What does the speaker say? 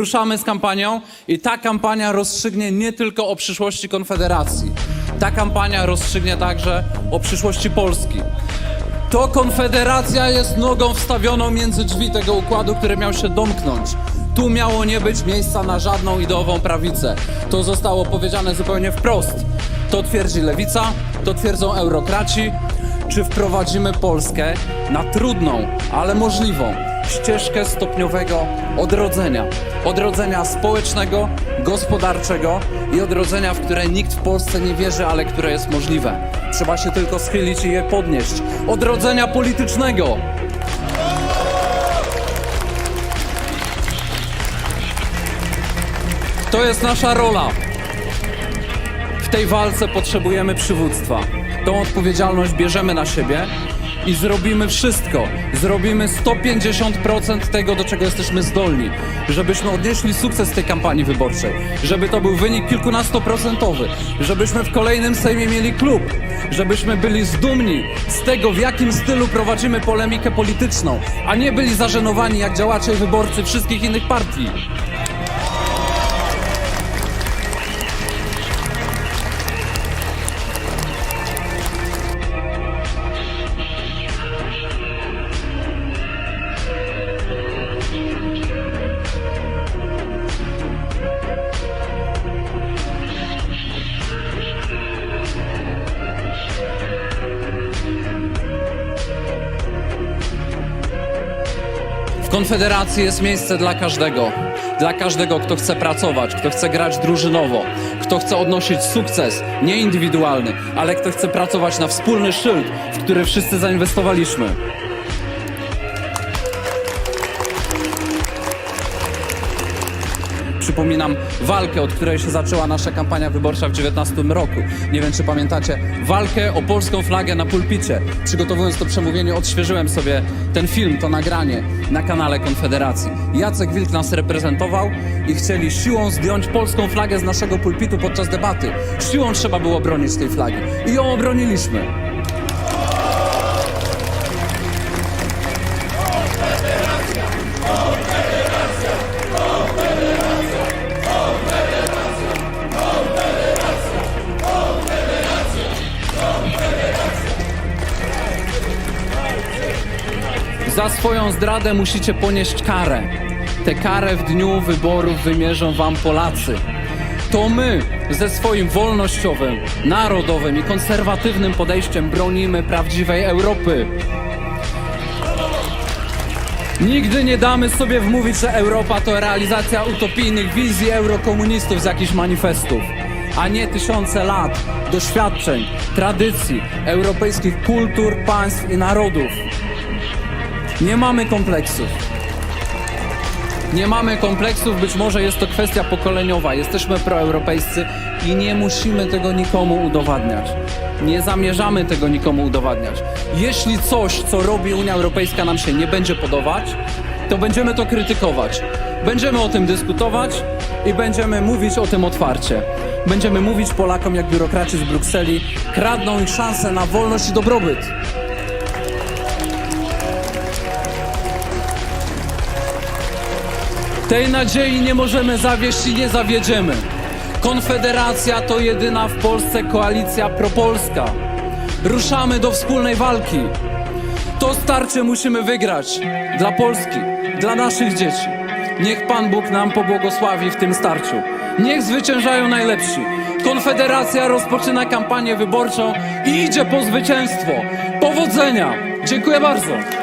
Ruszamy z kampanią i ta kampania rozstrzygnie nie tylko o przyszłości Konfederacji. Ta kampania rozstrzygnie także o przyszłości Polski. To Konfederacja jest nogą wstawioną między drzwi tego układu, który miał się domknąć. Tu miało nie być miejsca na żadną ideową prawicę. To zostało powiedziane zupełnie wprost. To twierdzi lewica, to twierdzą eurokraci. Czy wprowadzimy Polskę na trudną, ale możliwą ścieżkę stopniowego odrodzenia? Odrodzenia społecznego, gospodarczego i odrodzenia, w które nikt w Polsce nie wierzy, ale które jest możliwe. Trzeba się tylko schylić i je podnieść. Odrodzenia politycznego. To jest nasza rola. W tej walce potrzebujemy przywództwa. Tą odpowiedzialność bierzemy na siebie i zrobimy wszystko. Zrobimy 150% tego, do czego jesteśmy zdolni, żebyśmy odnieśli sukces tej kampanii wyborczej, żeby to był wynik kilkunastoprocentowy, żebyśmy w kolejnym Sejmie mieli klub, żebyśmy byli zdumni z tego, w jakim stylu prowadzimy polemikę polityczną, a nie byli zażenowani jak działacze i wyborcy wszystkich innych partii. Konfederacji jest miejsce dla każdego. Dla każdego, kto chce pracować, kto chce grać drużynowo, kto chce odnosić sukces, nie indywidualny, ale kto chce pracować na wspólny szyld, w który wszyscy zainwestowaliśmy. Przypominam walkę, od której się zaczęła nasza kampania wyborcza w 19 roku. Nie wiem, czy pamiętacie. Walkę o polską flagę na pulpicie. Przygotowując to przemówienie, odświeżyłem sobie ten film, to nagranie na kanale Konfederacji. Jacek Wilk nas reprezentował i chcieli siłą zdjąć polską flagę z naszego pulpitu podczas debaty. Siłą trzeba było bronić tej flagi. I ją obroniliśmy. Za swoją zdradę musicie ponieść karę. Tę karę w dniu wyborów wymierzą wam Polacy. To my ze swoim wolnościowym, narodowym i konserwatywnym podejściem bronimy prawdziwej Europy. Nigdy nie damy sobie wmówić, że Europa to realizacja utopijnych wizji eurokomunistów z jakichś manifestów, a nie tysiące lat doświadczeń, tradycji, europejskich kultur, państw i narodów. Nie mamy kompleksów. Nie mamy kompleksów, być może jest to kwestia pokoleniowa. Jesteśmy proeuropejscy i nie musimy tego nikomu udowadniać. Nie zamierzamy tego nikomu udowadniać. Jeśli coś, co robi Unia Europejska, nam się nie będzie podobać, to będziemy to krytykować. Będziemy o tym dyskutować i będziemy mówić o tym otwarcie. Będziemy mówić Polakom, jak biurokraci z Brukseli kradną ich szansę na wolność i dobrobyt. Tej nadziei nie możemy zawieść i nie zawiedziemy. Konfederacja to jedyna w Polsce koalicja propolska. Ruszamy do wspólnej walki. To starcie musimy wygrać dla Polski, dla naszych dzieci. Niech Pan Bóg nam pobłogosławi w tym starciu. Niech zwyciężają najlepsi. Konfederacja rozpoczyna kampanię wyborczą i idzie po zwycięstwo. Powodzenia! Dziękuję bardzo.